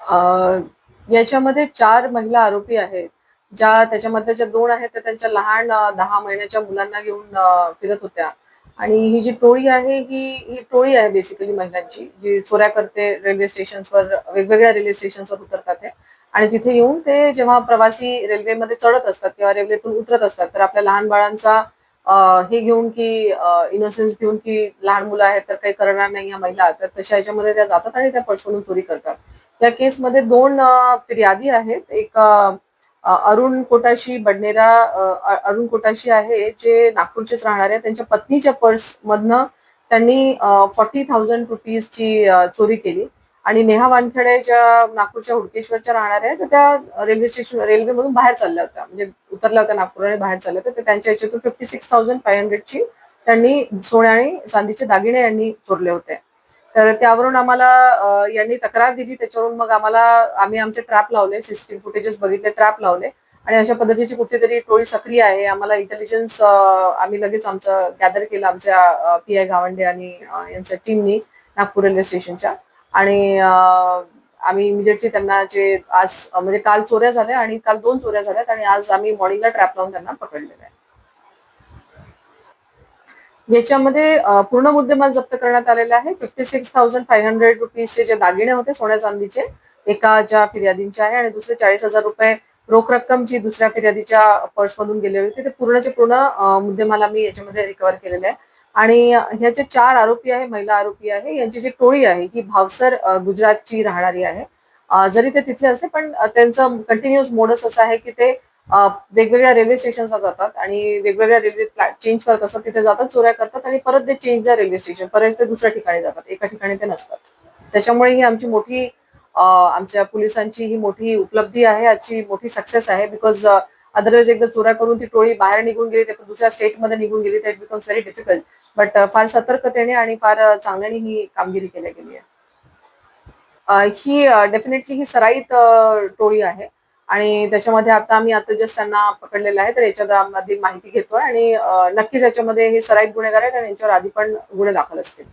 अ, याच्यामध्ये चार महिला आरोपी आहेत ज्या त्याच्यामध्ये ज्या दोन आहेत त्या त्यांच्या लहान दहा महिन्याच्या मुलांना घेऊन फिरत होत्या. आणि ही जी टोळी आहे ही ही टोळी आहे बेसिकली महिलांची जी चोऱ्या करते रेल्वे स्टेशन्सवर वेगवेगळ्या रेल्वे स्टेशन्सवर उतरतात ते. आणि तिथे येऊन ते जेव्हा प्रवासी रेल्वेमध्ये चढत असतात किंवा रेल्वेतून उतरत असतात तर आपल्या लहान बाळांचा हे घेऊन की इनोसेन्स घेऊन की लहान मुलं आहेत तर काही करणार नाही या महिला. तर तशा ह्याच्यामध्ये त्या जातात आणि त्या पर्समधून चोरी करतात. या केसमध्ये दोन फिर्यादी आहेत. एक अरुण कोटाशी बडनेरा अरुण कोटाशी आहे जे नागपूरचेच राहणारे त्यांच्या पत्नीच्या पर्स मधनं त्यांनी फॉर्टी थाउजंड रुपीजची चोरी केली. आणि नेहा वानखेडे ज्या नागपूरच्या हुडकेश्वरच्या राहणार आहे तर त्या रेल्वे स्टेशन रेल्वेमधून बाहेर चालल्या होत्या. म्हणजे उतरल्या होत्या नागपूर आणि बाहेर चालल्या होत्या. तर त्यांच्या याच्यातून फिफ्टी सिक्स थाउजंड फाईव्ह हंड्रेडची त्यांनी सोने आणि चांदीचे दागिने यांनी चोरले होते. तर त्यावरून आम्हाला यांनी तक्रार दिली. त्याच्यावरून मग आम्हाला आम्ही आमचे ट्रॅप लावले सिस्टीम फुटेजेस बघितले ट्रॅप लावले. आणि अशा पद्धतीची कुठेतरी टोळी सक्रिय आहे. आम्हाला इंटेलिजन्स आम्ही लगेच आमचं गॅदर केलं आमच्या पी आय गावंडे आणि यांच्या टीमनी नागपूर रेल्वे स्टेशनच्या. आणि आम्ही इमिजिएटली त्यांना जे आज म्हणजे काल चोऱ्या झाल्या आणि काल दोन चोऱ्या झाल्यात आणि आज आम्ही मॉर्निंगला ट्रॅप लावून त्यांना पकडलेलं आहे. याच्यामध्ये पूर्ण मुद्देमाल जप्त करण्यात आलेला आहे. Fifty six thousand five hundred रुपीजचे जे दागिने होते सोन्या चांदीचे एका ज्या फिर्यादींचे आहे आणि दुसरे चाळीस हजार रुपये रोख रक्कम जी दुसऱ्या फिर्यादीच्या पर्समधून गेलेली होती ते पूर्णचे पूर्ण मुद्देमाल आम्ही याच्यामध्ये रिकव्हर केलेले आहे. आणि ह्याचे चार आरोपी आहे महिला आरोपी आहे यांची जी टोळी आहे ही भावसर गुजरातची राहणारी आहे. जरी ते तिथले असले पण त्यांचं कंटिन्युअस मोडच असं आहे की ते वेगवेगळ्या रेल्वे स्टेशनला जातात आणि वेगवेगळ्या रेल्वे चेंज करत असतात तिथे जातात चोऱ्या करतात आणि परत ते चेंज द्या रेल्वे स्टेशन परत ते दुसऱ्या ठिकाणी जातात. एका ठिकाणी ते नसतात. त्याच्यामुळे ही आमची मोठी आमच्या पोलिसांची ही मोठी उपलब्धी आहे आजची मोठी सक्सेस आहे बिकॉज अदरवाईज एकदा चोऱ्या करून ती टोळी बाहेर निघून गेली ते दुसऱ्या स्टेटमध्ये निघून गेली तर it becomes very difficult but फार सतर्कतेने आणि फार चांगल्याने ही कामगिरी केली गेली आहे. ही डेफिनेटली ही सराईत टोळी आहे. आणि त्याच्यामध्ये आता आम्ही आता जस्ट त्यांना पकडलेलं आहे तर याच्यामध्ये माहिती घेतोय आणि नक्कीच याच्यामध्ये हे सराईत गुन्हेगार आहेत आणि यांच्यावर आधी पण गुन्हे दाखल असतील.